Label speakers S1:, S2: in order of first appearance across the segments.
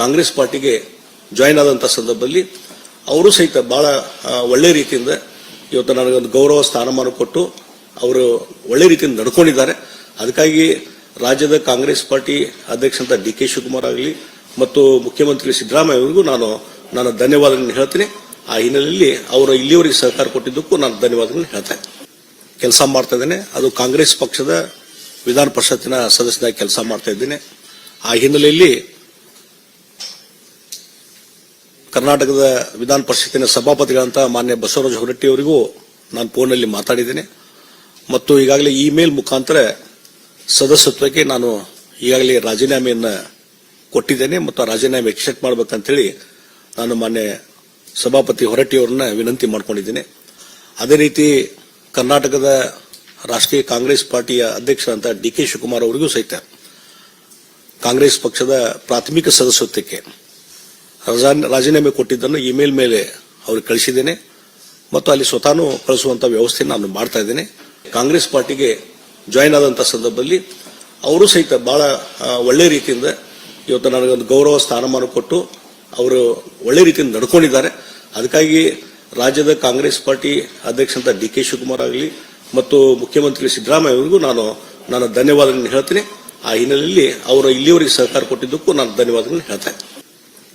S1: ಕಾಂಗ್ರೆಸ್ ಪಾರ್ಟಿಗೆ ಜಾಯಿನ್ ಆದಂಥ ಸಂದರ್ಭದಲ್ಲಿ ಅವರು ಸಹಿತ ಬಹಳ ಒಳ್ಳೆ ರೀತಿಯಿಂದ ಇವತ್ತು ನನಗೊಂದು ಗೌರವ ಸ್ಥಾನಮಾನ ಕೊಟ್ಟು ಅವರು ಒಳ್ಳೆ ರೀತಿಯಿಂದ ನಡ್ಕೊಂಡಿದ್ದಾರೆ. ಅದಕ್ಕಾಗಿ ರಾಜ್ಯದ ಕಾಂಗ್ರೆಸ್ ಪಾರ್ಟಿ ಅಧ್ಯಕ್ಷಂತ ಡಿ ಕೆ ಶಿವಕುಮಾರ್ ಆಗಲಿ ಮತ್ತು ಮುಖ್ಯಮಂತ್ರಿ ಸಿದ್ದರಾಮಯ್ಯ ಅವರಿಗೂ ನಾನು ನಾನು ಧನ್ಯವಾದಗಳನ್ನು ಹೇಳ್ತೀನಿ. ಆ ಹಿನ್ನೆಲೆಯಲ್ಲಿ ಅವರು ಇಲ್ಲಿವರೆಗೆ ಸಹಕಾರ ಕೊಟ್ಟಿದ್ದಕ್ಕೂ ನಾನು ಧನ್ಯವಾದಗಳನ್ನು ಹೇಳ್ತೇನೆ ಕೆಲಸ ಮಾಡ್ತಾ ಇದ್ದೇನೆ. ಅದು ಕಾಂಗ್ರೆಸ್ ಪಕ್ಷದ ವಿಧಾನ ಪರಿಷತ್ತಿನ ಸದಸ್ಯನಾಗಿ ಕೆಲಸ ಮಾಡ್ತಾ ಇದ್ದೇನೆ. ಆ ಹಿನ್ನೆಲೆಯಲ್ಲಿ ಕರ್ನಾಟಕದ ವಿಧಾನ ಪರಿಷತ್ತಿನ ಸಭಾಪತಿಗಳಂತ ಮಾನ್ಯ ಬಸವರಾಜ ಹೊರಟ್ಟಿ ಅವರಿಗೂ ನಾನು ಫೋನ್ನಲ್ಲಿ ಮಾತಾಡಿದ್ದೇನೆ. ಮತ್ತು ಈಗಾಗಲೇ ಇಮೇಲ್ ಮುಖಾಂತರ ಸದಸ್ಯತ್ವಕ್ಕೆ ನಾನು ಈಗಾಗಲೇ ರಾಜೀನಾಮೆಯನ್ನು ಕೊಟ್ಟಿದ್ದೇನೆ ಮತ್ತು ಆ ರಾಜೀನಾಮೆ ಎಕ್ಸೆಪ್ಟ್ ಮಾಡಬೇಕಂತೇಳಿ ನಾನು ಮಾನ್ಯ ಸಭಾಪತಿ ಹೊರಟ್ಟಿ ಅವರನ್ನ ವಿನಂತಿ ಮಾಡಿಕೊಂಡಿದ್ದೇನೆ. ಅದೇ ರೀತಿ ಕರ್ನಾಟಕದ ರಾಷ್ಟ್ರೀಯ ಕಾಂಗ್ರೆಸ್ ಪಾರ್ಟಿಯ ಅಧ್ಯಕ್ಷರಂತ ಡಿ ಕೆ ಶಿವಕುಮಾರ್ ಅವರಿಗೂ ಸಹಿತ ಕಾಂಗ್ರೆಸ್ ಪಕ್ಷದ ಪ್ರಾಥಮಿಕ ಸದಸ್ಯತ್ವಕ್ಕೆ ರಾಜೀನಾಮೆ ಕೊಟ್ಟಿದ್ದನ್ನು ಇಮೇಲ್ ಮೇಲೆ ಅವ್ರಿಗೆ ಕಳಿಸಿದ್ದೇನೆ. ಮತ್ತು ಅಲ್ಲಿ ಸ್ವತಃ ಕಳಿಸುವಂತ ವ್ಯವಸ್ಥೆ ನಾನು ಮಾಡ್ತಾ ಇದ್ದೇನೆ. ಕಾಂಗ್ರೆಸ್ ಪಾರ್ಟಿಗೆ ಜಾಯಿನ್ ಆದಂಥ ಸಂದರ್ಭದಲ್ಲಿ ಅವರು ಸಹಿತ ಬಹಳ ಒಳ್ಳೆ ರೀತಿಯಿಂದ ಇವತ್ತು ನನಗೊಂದು ಗೌರವ ಸ್ಥಾನಮಾನ ಕೊಟ್ಟು ಅವರು ಒಳ್ಳೆ ರೀತಿಯಿಂದ ನಡ್ಕೊಂಡಿದ್ದಾರೆ. ಅದಕ್ಕಾಗಿ ರಾಜ್ಯದ ಕಾಂಗ್ರೆಸ್ ಪಾರ್ಟಿ ಅಧ್ಯಕ್ಷಂತ ಡಿ ಕೆ ಶಿವಕುಮಾರ್ ಆಗಲಿ ಮತ್ತು ಮುಖ್ಯಮಂತ್ರಿ ಸಿದ್ದರಾಮಯ್ಯ ಅವರಿಗೂ ನಾನು ನನ್ನ ಧನ್ಯವಾದಗಳನ್ನು ಹೇಳ್ತೀನಿ. ಆ ಹಿನ್ನೆಲೆಯಲ್ಲಿ ಅವರು ಇಲ್ಲಿಯವರೆಗೆ ಸಹಕಾರ ಕೊಟ್ಟಿದ್ದಕ್ಕೂ ನಾನು ಧನ್ಯವಾದಗಳನ್ನು ಹೇಳ್ತಾ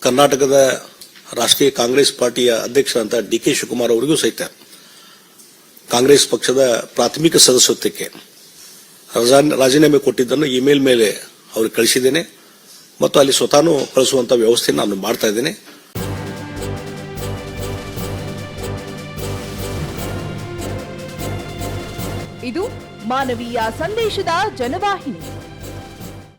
S1: ಕರ್ನಾಟಕದ ರಾಷ್ಟ್ರೀಯ ಕಾಂಗ್ರೆಸ್ ಪಾರ್ಟಿಯ ಅಧ್ಯಕ್ಷರಂತ ಡಿ ಕೆ ಶಿವಕುಮಾರ್ ಅವರಿಗೂ ಸಹಿತ ಕಾಂಗ್ರೆಸ್ ಪಕ್ಷದ ಪ್ರಾಥಮಿಕ ಸದಸ್ಯತ್ವಕ್ಕೆ ರಾಜಾ- ರಾಜೀನಾಮೆ ಕೊಟ್ಟಿದ್ದನ್ನು ಇಮೇಲ್ ಮೇಲೆ ಅವ್ರಿಗೆ ಕಳಿಸಿದ್ದೇನೆ. ಮತ್ತು ಅಲ್ಲಿ ಸ್ವತಃ ಕಳಿಸುವಂತ ವ್ಯವಸ್ಥೆ ನಾನು ಮಾಡ್ತಾ ಇದ್ದೇನೆ.
S2: ಇದು ಮಾನವೀಯ ಸಂದೇಶದ ಜನವಾಹಿನಿ.